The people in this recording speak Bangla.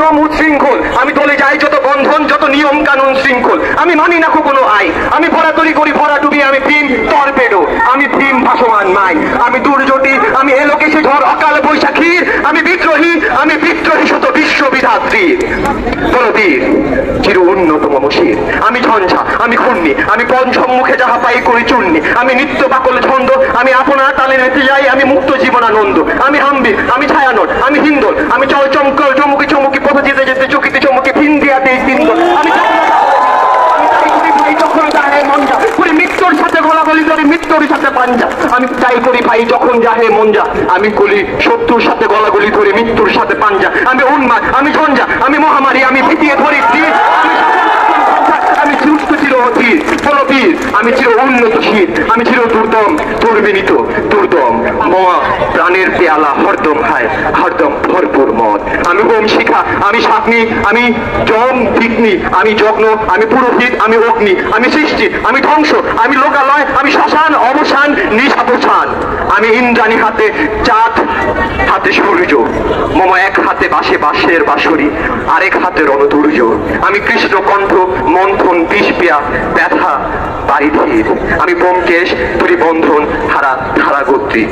নিয়ম উচ্ছৃঙ্খল। আমি দলে যাই যত বন্ধন, যত নিয়ম কানুন শৃঙ্খল। আমি মানি না কোনো আই আমি ভরাতরি করি, ভরা ডুবি, আমি ভীম টর্পেডো। আমি ভীম ভাসমান মাই। আমি দুর্যোটি আমি এলোকেশে ঝড়, অকাল বৈশাখীর। আমি বিদ্রোহী আমি বিদ্রোহী শত বিশ্ববিধাত্রী বলবীর চির উন্নত মমশির আমি ঝঞ্ঝা, আমি ঘূর্ণি, আমি পঞ্চম মুখে যাহা পাই করি চূর্ণি। আমি নিত্য বাকল ছন্দ, আমি আপনার তালে নেতে যাই, আমি মুক্ত জীবনানন্দ। আমি হাম্বি, আমি ছায়ানট, আমি হিন্দোল, আমি চল চমকল চমুকি চমুকি পথে যেতে যেতে চকিতে আমি পাঞ্জা আমি তাই করি ভাই যখন যাহে যা, আমি করি শত্রুর সাথে গলাগলি ধরে মৃত্যুর সাথে পাঞ্জা আমি উন্মাদ, আমি ঝঞ্ঝা, আমি মহামারী আমি ভিতিয়ে ধরি তীর, আমি আমি সুস্থ চির অধীর ফলবীর আমি চির উন্নতশীল আমি চির দুর্দম, দুর্বিনীত, দুর্দম। মা প্রাণের পেয়ালা হরদম হায় হরদম ভরপুর মদ। আমি হোম শিখা, আমি সাগ্নি আমি জম ভিগ্নি, আমি যজ্ঞ আমি পুরোহিত, আমি অগ্নি, আমি সৃষ্টি, আমি ধ্বংস, আমি লোকালয়, আমি শ্মশান, অবসান নিশাপসান আমি ইন্দ্রাণী হাতে, চাঁদ হাতে সূর্য। মম এক হাতে বাসে বাঁশের বাঁশরি, আরেক হাতে রণদুর্য আমি কৃষ্ণ কণ্ঠ মন্থন বিষপিয়া ব্যথা, বাড়ি ধীর। আমি ব্যোমকেশ তুরি বন্ধন হারা ধারা গোত্রী